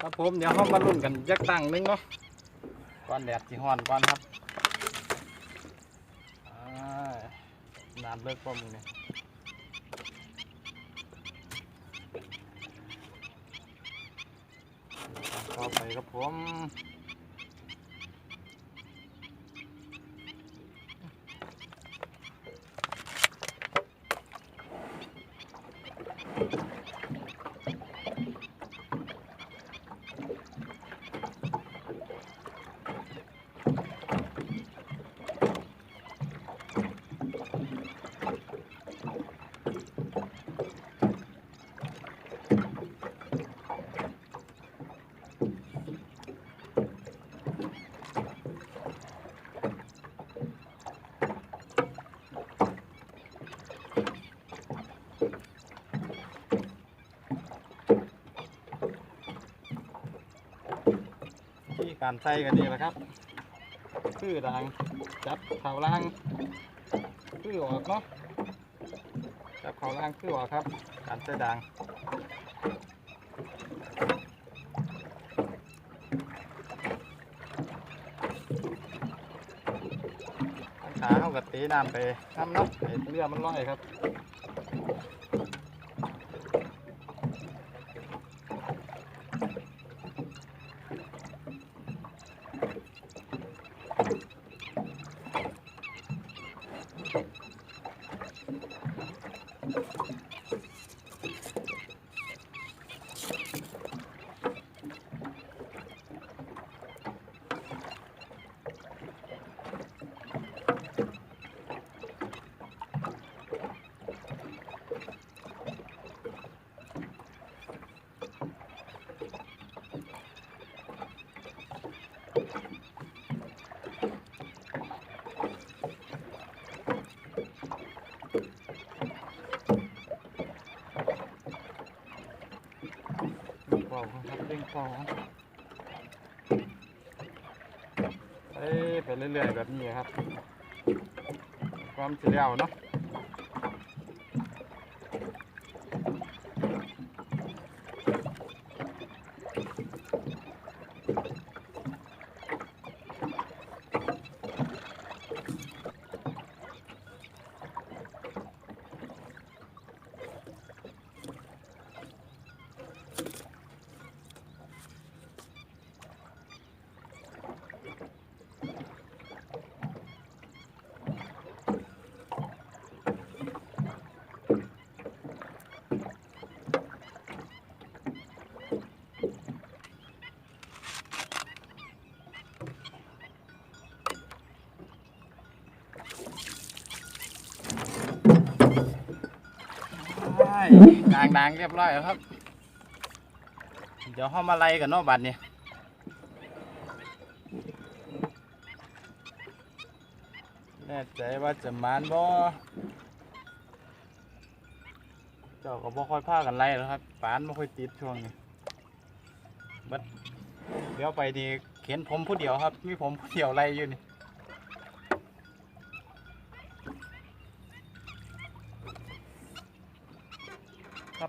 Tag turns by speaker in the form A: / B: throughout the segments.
A: ครับผมเดี๋ยวเรามาลุ้นกันยักตั้งนึงเนาะก่อนแดดสิฮ้อนก่อนครับนานเลิกป้อมเนี่ยเข้าไปครับผม การใส่กันนี่แหละครับ คือดังจับเข่าล่าง คือออกเนาะ จับเข่าล่างคือออกครับ การใส่ดังขาเข้ากับตีน้ำไปน้ำเนาะให้เรือมันลอยครับ เป่า พอไปเรื่อยๆแบบนี้ครับ ความเสียวเนาะใช่นางนางๆเรียบร้อยแล้วครับ เดี๋ยวเข้ามาไล่กันเนาะบัดนี้แน่ใจว่าจะมานบ่เจ้าก็บ่ค่อยพากันไล่แล้วครับปานบ่ค่อยติดช่วงนี้บัดเดี๋ยวไปดีเข็นผมผู้เดียวครับ มีผมผู้เดียวไล่อยู่นี่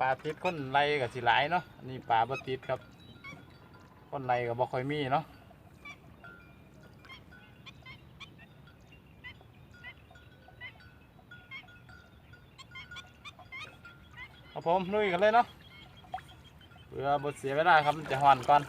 A: ปลาติดคนไล่กับสิหลายเนาะนี่ปลาบ่ติดครับ คนไล่กับบ่ค่อยมีเนาะครับผมลุยกันเลยเนาะเพื่อบดเสียเวลาครับจะหอนก่อน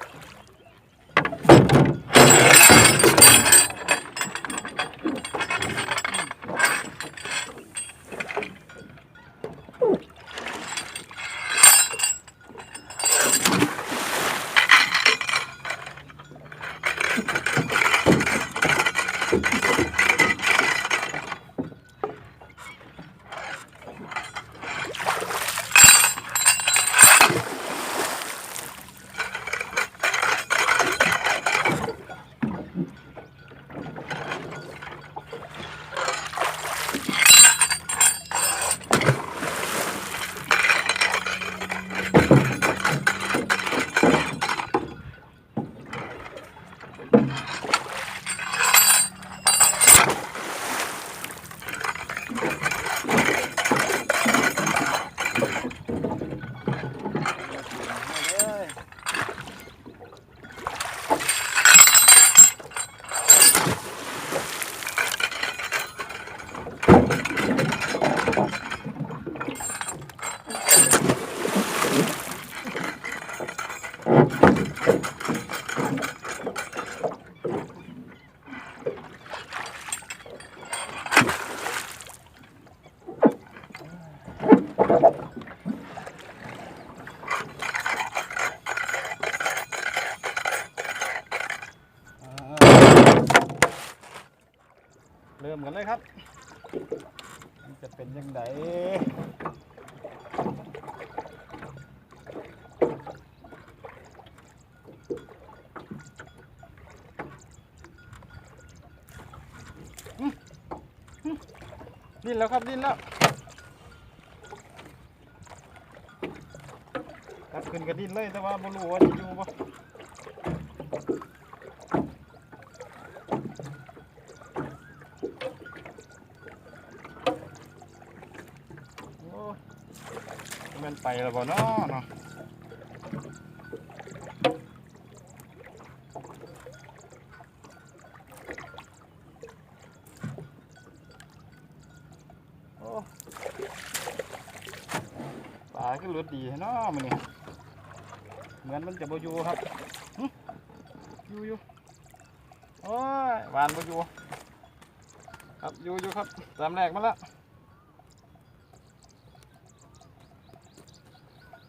A: ดิ้นแล้วครับดิ้นแล้วตัดขึ้นกระดิ้นเลยแต่ว่าไม่รู้ว่าจะอยู่ปะโอ้ยมันไปแล้วบ่เนาะเนาะ ดดีเนาะมันนี่เหมือนมันจะบอยู่ครับอยู่อยู่โอ้ยหวานบอยู่ครับอยู่อยู่ครับตามแรกมาแล้ว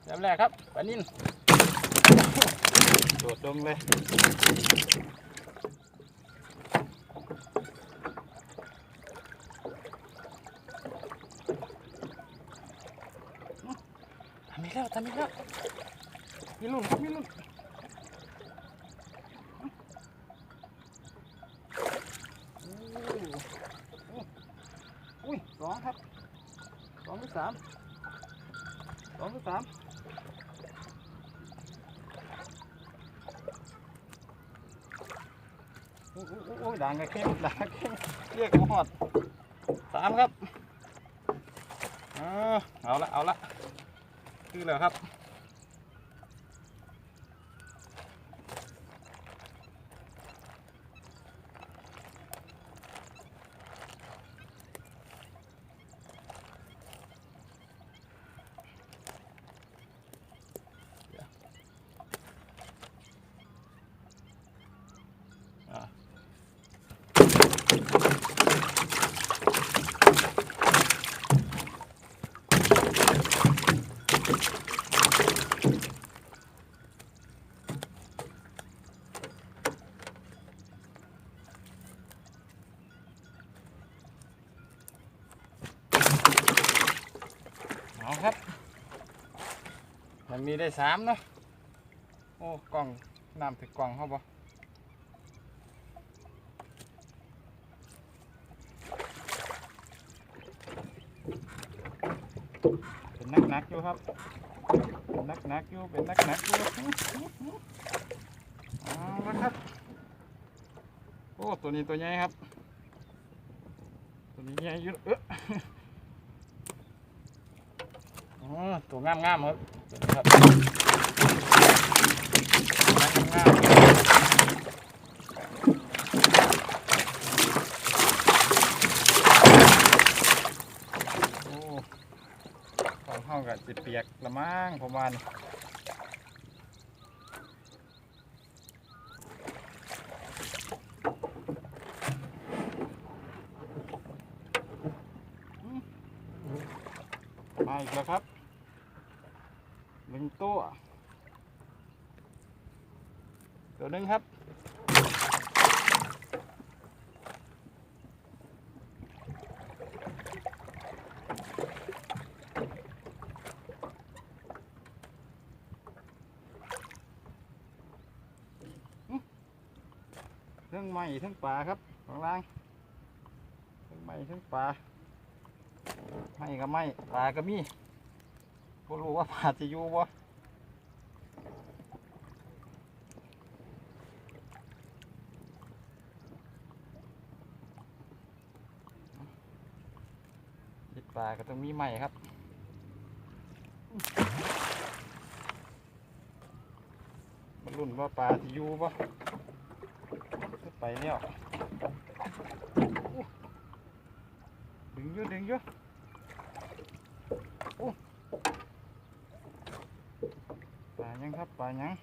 A: แต้มแรกครับปลานินโดดลงเลย ทำอีกแล้วทำอีกแล้วมีลุ่นครับมีลุ่นอุ้ยสองครับสองหรือสามสองหรือสามอ้โอ้โอ้โอ้ยด่างกระเข้มด่างกระเข้มเรียกหอดสามครับเอาละเอาละ คือแล้วครับ นมีได้สามเนาะโอ้กล่องน้ำถึกกล่องเขาบ่เป็นนักนักอยู่ครับเป็นนักนักอยู่เป็นนักนักอยู่เอาละครับโอ้ตัวนี้ตัวใหญ่ครับตัวนี้ใหญ่อยู่เออ อ๋อตัวงามงามๆครับตัวนี้ครับงามโอ้ของเฮากับจิเปียกละมั้งประมาณมาอีกแล้วครับ หนึ่งตัว ตัวหนึ่งครับ ทั้งไม้ทั้งปลาครับข้างล่างทั้งไม้ทั้งปลาไม้ก็ไม้ปลาก็มี บ่รู้ว่าปลาจะอยู่บ่ติดปลาก็ต้องมีไม้ครับมันรุ่นว่าปลาจะอยู่บ่ไปแล้วอู้ดึงอยู่ดึงอยู่โอ้ปลา ยังครับปลายัง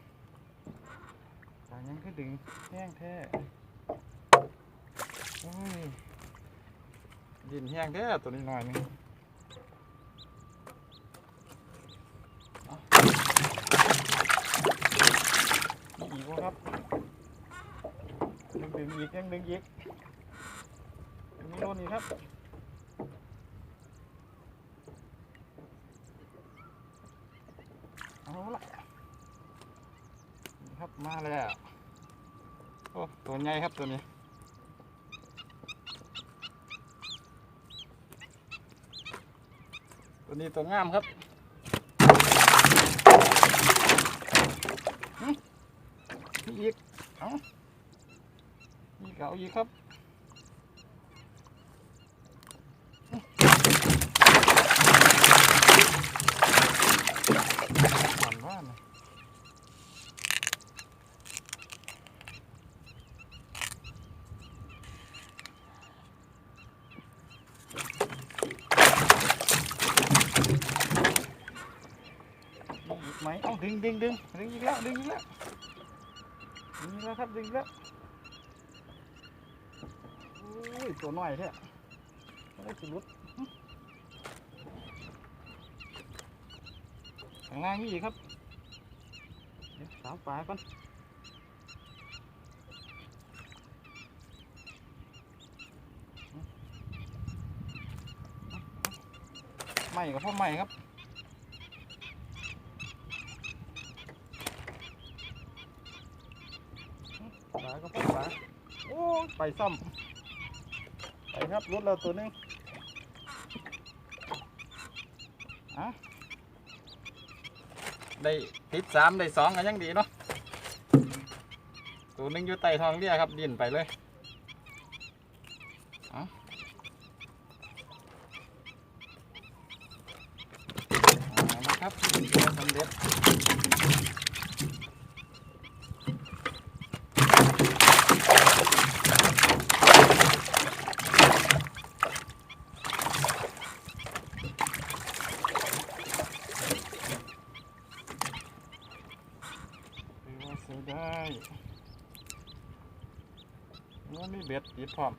A: ปลายังคือดึงแห้งแท้โอ้ยดินแห้งแท้ตัวนี้หน่อยหนึงอีกครับยังดึงอีกยังดึงอีกยังมีโน่นอีกครับเอาละ ครับมาแล้วโอ้ตัวใหญ่ครับตัวนี้ตัวนี้ตัวงามครับนี่อีกเอานี่เก่าอีกครับหวันว่านะดึงอีกไหมเอา ดึงดึงดึงอีกแล้วดึงอีกแล้วดึงอีกแล้วครับดึงแล้วโอ้ยตัวน้อยแท้ไม่ได้สิลุดหึข้างล่างนี่อีกครับสาวปลาก่อนไม่กับพ่อไม่ครับ ปลาก็ปลาปลาโอ้ย ไปซ้ำไปครับรถเราตัวนึงอะได้ติดสามได้สองกันยังดีเนาะตัวนึงอยู่ใต้ท้องเรียครับดินไปเลยอาเอาละครับสำเร็จ ถือว่าใช้ได้ว่า มีเบ็ดติดพร้อม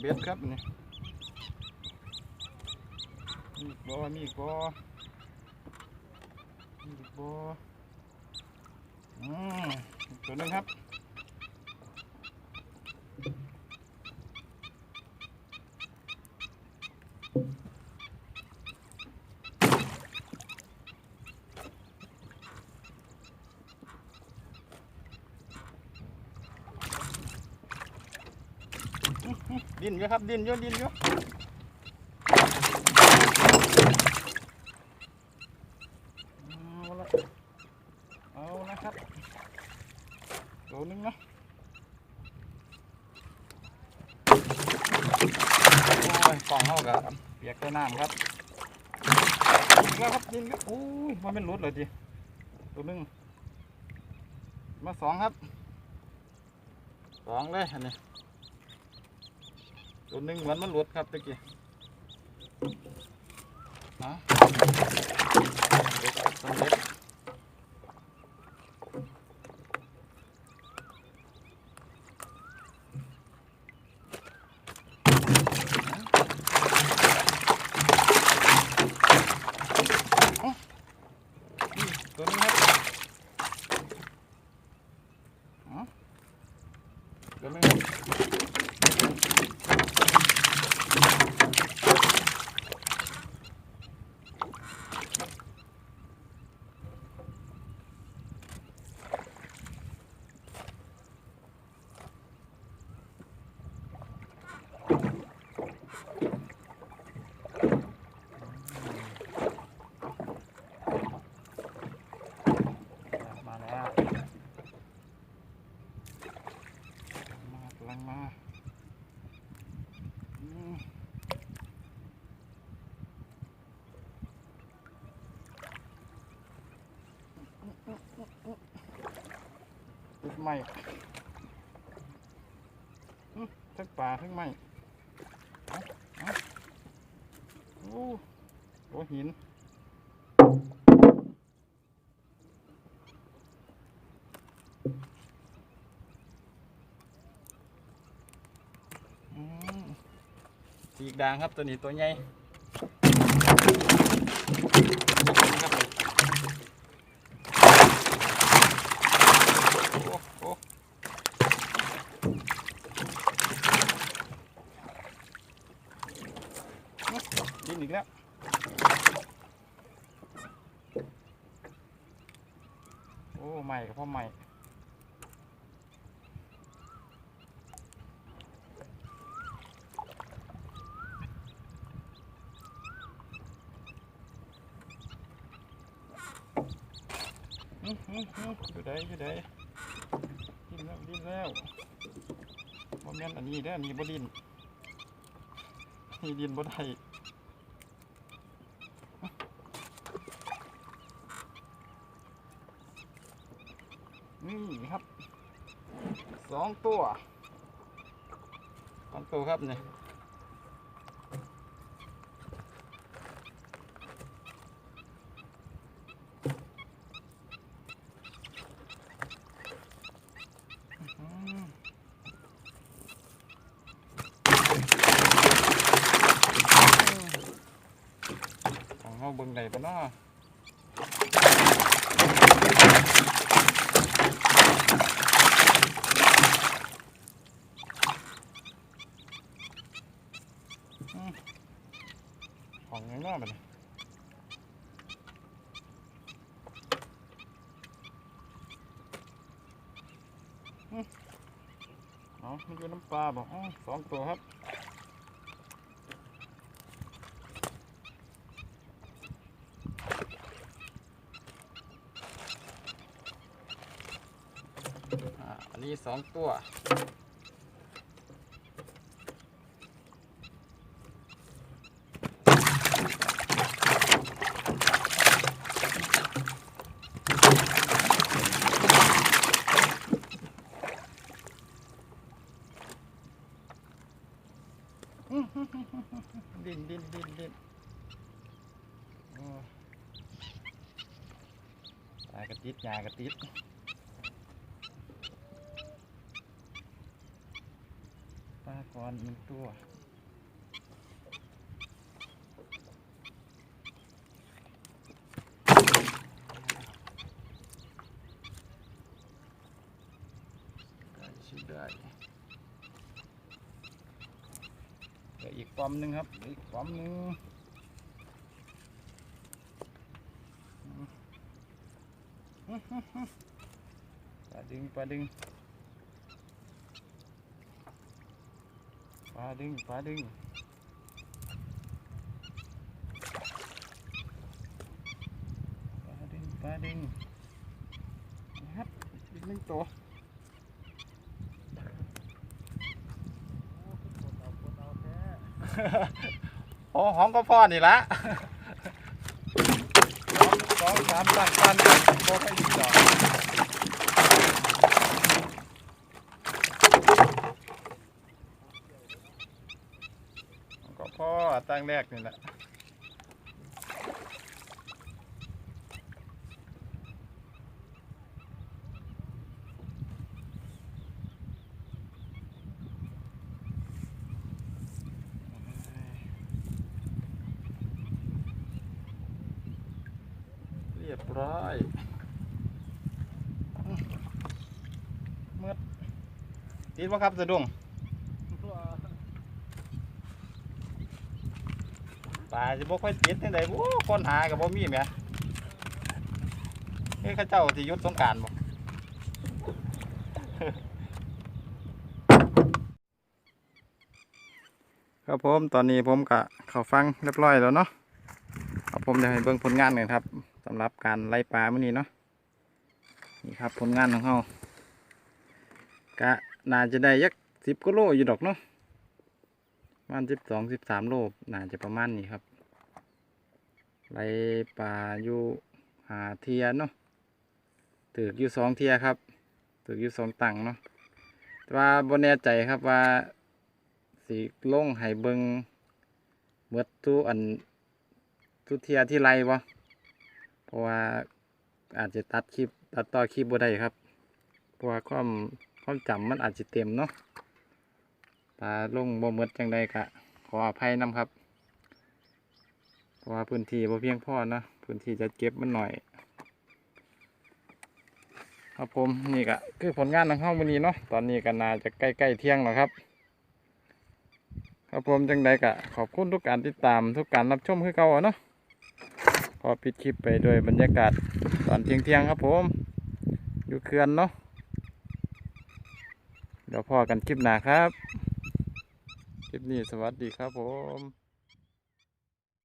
A: เบ็ดครับนี่มีกบ่มีกบ่มีกบ่อืมตัวนึงครับ ดินเยอะครับดินเยอะดินเยอะเอาละเอาละครับตัวหนึงนะโอ้ยกล่องเข้ากับเปียกใต้น้ำครับแล้วครับดินแล้วโอ้ยมันเป็นรุดเลยจีตัวหนึงมาสองครับสองเลยอันนี้ ตัวหนึ่งเหมือนมันหลุดครับตะกี้นะเกสำเร็จเอ้านี่ตัวนี้ครับเอ้าตัวนี้ครับ มาแล้วมากำลังมาอืมติด ไม้อืมทั้งป่าทั้งไม้โอ้โหหินอีกด่างครับตัวนี้ตัวใหญ่ กแล้วโอ้ใหม่กับพ่อใหม่อยู่ได้อยู่ได้ดินแล้วดิ้นแล้วบ่แม่นอันนี้ได้อันนี้บ่ดินนี่ดินบ่ได้ องตัวสองตัวครับเนี่อื้อหือของเฮาเบิ่งได้ปะเนาะ ของยังน้อยมัน เอามันอยู่น้ำปลาบอกอ๋อสองตัวครับอันนี้สองตัว ดิ้นดิ้นดิ้นดิ้นตากระติดยากระติดปลาก่อนหนึ่งตัวได้ชิได้ เดี๋ยว อีกปอมหนึ่งครับอีกปอมหนึ่งปลาดึงปลาดึงปลาดึงปลาดึงปลาดึงปลาดึงครับอีกหนึ่งตัว โอ้หอมก็พ่อนี่ละสองสามตันตันโบให้ดีดอกก็พ่อตั้งแรกนี่แหละเรียบร้อยเมื่อติดว่าครับสะดุ้งปลาจะบ่ค่อยติดจังได๋โอ้คนหากับบ่มีแหมเฮ้ยเขาเจ้าสิหยุดสงกรารบ่ครับผมตอนนี้ผมกะเข้าฟังเรียบร้อยแล้วเนาะครับผมจะให้เบิ่งผลงานหน่อยครับสำหรับการไล่ปลาเมื้อนี้เนาะนี่ครับผลงานของเรากะน่าจะได้ยักสิบกิโลอยู่ดอกเนาะประมาณสิบสองสิบสามโลน่าจะประมาณนี้ครับไล่ปลาอยู่หาเทียเนาะถือกอยู่สองเทียครับถือกอยู่สองตังเนาะแต่ว่าบนแน่ใจครับว่าสีลงให้เบิงเบิดทุอันทุเทียที่ไรบ่ เพราะว่าอาจจะตัดคลิปตัดต่อคลิปบ่ได้ครับ เพราะว่าความความจำมันอาจจะเต็มเนาะตาลงบ่เมดจังใดกะขออภัยนำครับ เพราะว่าพื้นที่บ่เพียงพอนะพื้นที่จะเก็บมันหน่อย ครับผมนี่ก็คือผลงานของเฮามื้อนี้เนาะตอนนี้ก็น่าจะใกล้ๆเที่ยงแล้วครับครับผมจังใดกะขอบคุณทุกการติดตามทุกการรับชมคือเก่าเนาะ ขอปิดคลิปไปด้วยบรรยากาศตอนเที่ยงๆครับผม อยู่เขื่อนเนาะเดี๋ยวพอกันคลิปหน้าครับ คลิปนี้สวัสดีครับผม